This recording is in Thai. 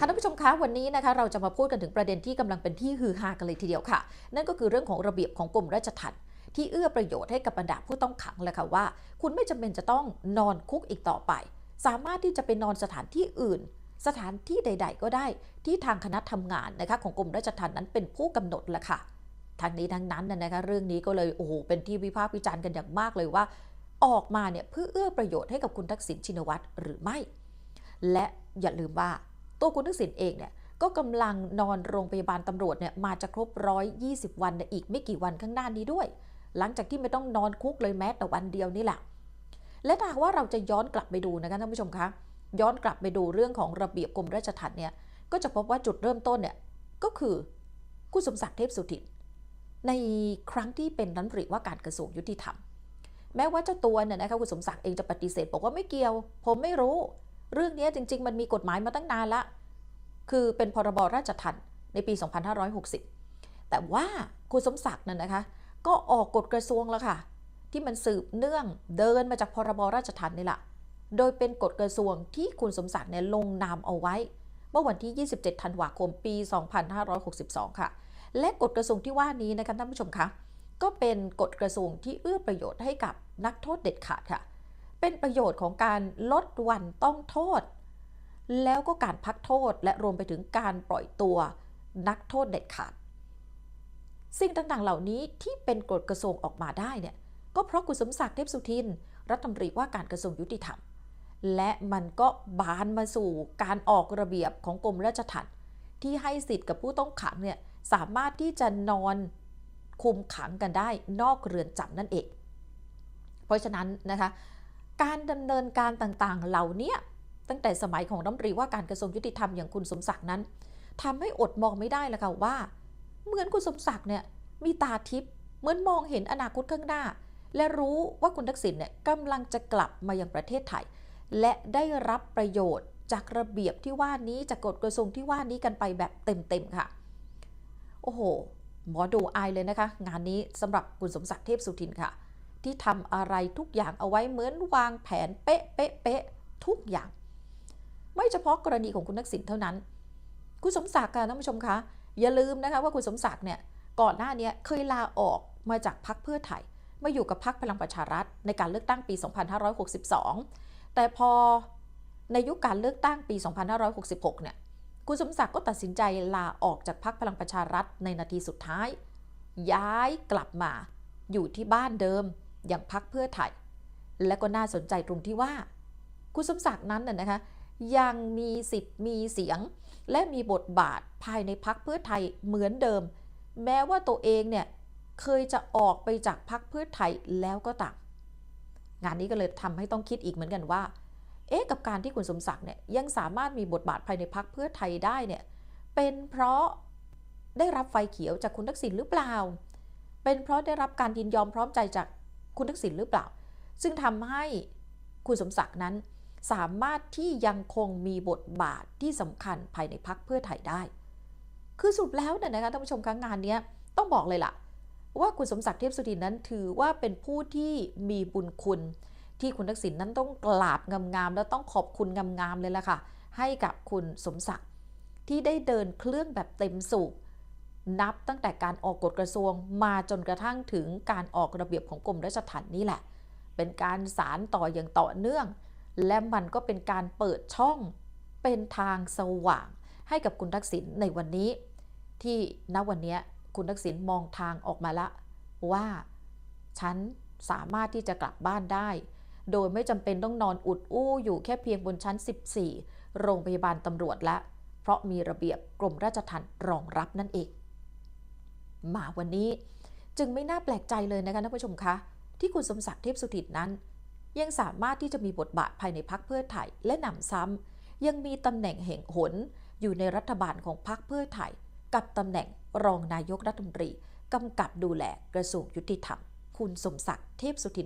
ค่ะท่านผู้ชมคะวันนี้นะคะเราจะมาพูดกันถึงประเด็นที่กำลังเป็นที่ฮือฮากันเลยทีเดียวค่ะ นั่นก็คือเรื่องของระเบียบของกรมราชทัณฑ์ที่เอื้อประโยชน์ให้กับบรรดาผู้ต้องขังแหละค่ะว่า คุณไม่จำเป็นจะต้องนอนคุกอีกต่อไป สามารถที่จะไปนอนสถานที่อื่น สถานที่ใด ๆ ก็ได้ที่ทางคณะทำงานนะคะของกรมราชทัณฑ์นั้นเป็นผู้กำหนดแหละค่ะทางนี้ทั้งนั้นนะคะเรื่องนี้ก็เลยโอ้โหเป็นที่วิพากษ์วิจารณ์กันอย่างมากเลยว่า ออกมาเนี่ยเพื่อเอื้อประโยชน์ให้กับคุณทักษิณชินวัตรหรือไม่ และอย่าลืมว่า ตัวคุณทักษิณเองเนี่ยก็กำลังนอนโรงพยาบาลตำรวจเนี่ยมาจะครบ 120 วันอีกไม่กี่วันข้างหน้านี้ด้วย หลังจากที่ไม่ต้องนอนคุกเลยแม้แต่วันเดียวนี่แหละ และถ้าว่าเราจะย้อนกลับไปดูนะคะท่านผู้ชมคะย้อนกลับไปดูเรื่องของระเบียบกรมราชทัณฑ์เนี่ยก็จะพบว่าจุดเริ่มต้นเนี่ยก็คือคุณสมศักดิ์เทพสุทินในครั้งที่เป็นรัฐมนตรีว่าการกระทรวงยุติธรรม แม้ว่าเจ้าตัวเนี่ยนะคะคุณสมศักดิ์เองจะปฏิเสธ บอกว่าไม่เกี่ยว ผมไม่รู้ เรื่องนี้จริง ๆ มันมีกฎหมายมาตั้งนานละ คือเป็นพรบราชทัณฑ์ในปี 2560 แต่ว่าคุณสมศักดิ์นั่นนะคะ ก็ออกกฎกระทรวงแล้วค่ะ ที่มันสืบเนื่องเดินมาจากพรบราชทัณฑ์นี่แหละ โดยเป็นกฎกระทรวงที่คุณสมศักดิ์เนี่ยลงนามเอาไว้ เมื่อวันที่ 27 ธันวาคม ปี 2562 ค่ะ และกฎกระทรวงที่ว่านี้นะคะท่านผู้ชมคะ ก็เป็นกฎกระทรวงที่เอื้อประโยชน์ให้กับนักโทษเด็ดขาดค่ะ เป็นประโยชน์ของการลดวันต้องโทษ แล้วก็การพักโทษและรวมไปถึงการปล่อยตัวนักโทษเด็ดขาด สิ่งต่างๆเหล่านี้ที่เป็นกฎกระทรวงออกมาได้เนี่ยก็เพราะคุณสมศักดิ์เทพสุทิน รัฐมนตรีว่าการกระทรวงยุติธรรม และมันก็บานมาสู่การออกระเบียบของกรมราชทัณฑ์ที่ให้สิทธิ์กับผู้ต้องขังเนี่ยสามารถที่จะนอนคุมขังกันได้นอกเรือนจำนั่นเอง เพราะฉะนั้นนะคะ การดำเนินการต่างๆ เหล่านี้ตั้งแต่สมัยของรัฐมนตรีว่าการกระทรวงยุติธรรมอย่างคุณสมศักดิ์นั้นทำให้อดมองไม่ได้ละค่ะว่า เหมือนคุณสมศักดิ์เนี่ยมีตาทิพย์เหมือนมองเห็นอนาคตข้างหน้า และรู้ว่าคุณทักษิณเนี่ยกำลังจะกลับมายังประเทศไทย และได้รับประโยชน์จากระเบียบที่ว่านี้จากกฎกระทรวงที่ว่านี้กันไปแบบเต็มๆค่ะ โอ้โห หมอดูอายเลยนะคะ งานนี้สำหรับคุณสมศักดิ์เทพสุทินค่ะ ที่ทำอะไรทุกอย่างเอาไว้เหมือนวางแผนเป๊ะเป๊ะเป๊ะทุกอย่าง ไม่เฉพาะกรณีของคุณทักษิณเท่านั้น คุณสมศักดิ์ค่ะท่านผู้ชมคะอย่าลืมนะคะว่าคุณสมศักดิ์เนี่ยก่อนหน้านี้เคยลาออกมาจากพรรคเพื่อไทยมาอยู่กับพรรคพลังประชารัฐ ในการเลือกตั้งปี 2562 แต่พอในยุคการเลือกตั้งปี 2566 เนี่ยคุณสมศักดิ์ก็ตัดสินใจลาออกจากพรรคพลังประชารัฐในนาทีสุดท้าย ย้ายกลับมาอยู่ที่บ้านเดิม อย่างพรรคเพื่อไทย และก็น่าสนใจตรงที่ว่า คุณสมศักดิ์นั้นน่ะนะคะยังมีสิทธิ์มีเสียง และมีบทบาทภายในพรรคเพื่อไทยเหมือนเดิม แม้ว่าตัวเองเนี่ยเคยจะออกไปจากพรรคเพื่อไทยแล้วก็ตามงานนี้ก็เลยทำให้ต้องคิดอีกเหมือนกันว่า เอ๊ะกับการที่คุณสมศักดิ์เนี่ยยังสามารถมีบทบาทภายในพรรคเพื่อไทยได้เนี่ยเป็นเพราะได้รับไฟเขียวจากคุณทักษิณหรือเปล่า เป็นเพราะได้รับการยินยอมพร้อมใจจาก คุณทักษิณหรือเปล่า ซึ่งทำให้คุณสมศักดิ์นั้น สามารถที่ยังคงมีบทบาทที่สำคัญภายในพรรคเพื่อไทยได้ คือสรุปแล้วเนี่ยนะคะท่านผู้ชมครั้งงานนี้ต้องบอกเลยล่ะ ว่าคุณสมศักดิ์เทพสุทินนั้นถือว่าเป็นผู้ที่มีบุญคุณ ที่คุณทักษิณนั้นต้องกราบงามๆแล้วต้องขอบคุณงามๆเลยล่ะค่ะให้กับคุณสมศักดิ์ที่ได้เดินเครื่องแบบเต็มสูบ นับตั้งแต่การออกกฎกระทรวงมาจนกระทั่งถึงการออกระเบียบของกรมราชทัณฑ์นี่แหละ เป็นการสารต่ออย่างต่อเนื่อง และมันก็เป็นการเปิดช่อง เป็นทางสว่าง ให้กับคุณทักษิณในวันนี้ ที่ณวันนี้คุณทักษิณมองทางออกมาละ ว่า ฉันสามารถที่จะกลับบ้านได้ โดยไม่จำเป็นต้องนอนอุดอู้อยู่แค่เพียงบนชั้น 14 โรงพยาบาลตำรวจละ เพราะมีระเบียบกรมราชทัณฑ์รองรับนั่นเอง มาวันนี้ จึงไม่น่าแปลกใจเลยนะคะท่านผู้ชมคะที่คุณสมศักดิ์เทพสุทินนั้น ยังสามารถที่จะมีบทบาทภายในพักเพื่อไทยและหนำซ้ำยังมีตำแหน่งแห่งหนอยู่ในรัฐบาลของพักเพื่อไทย กับตำแหน่งรองนายกรัฐมนตรีกำกับดูแลกระทรวงยุติธรรม คุณสมศักดิ์เทพสุทิน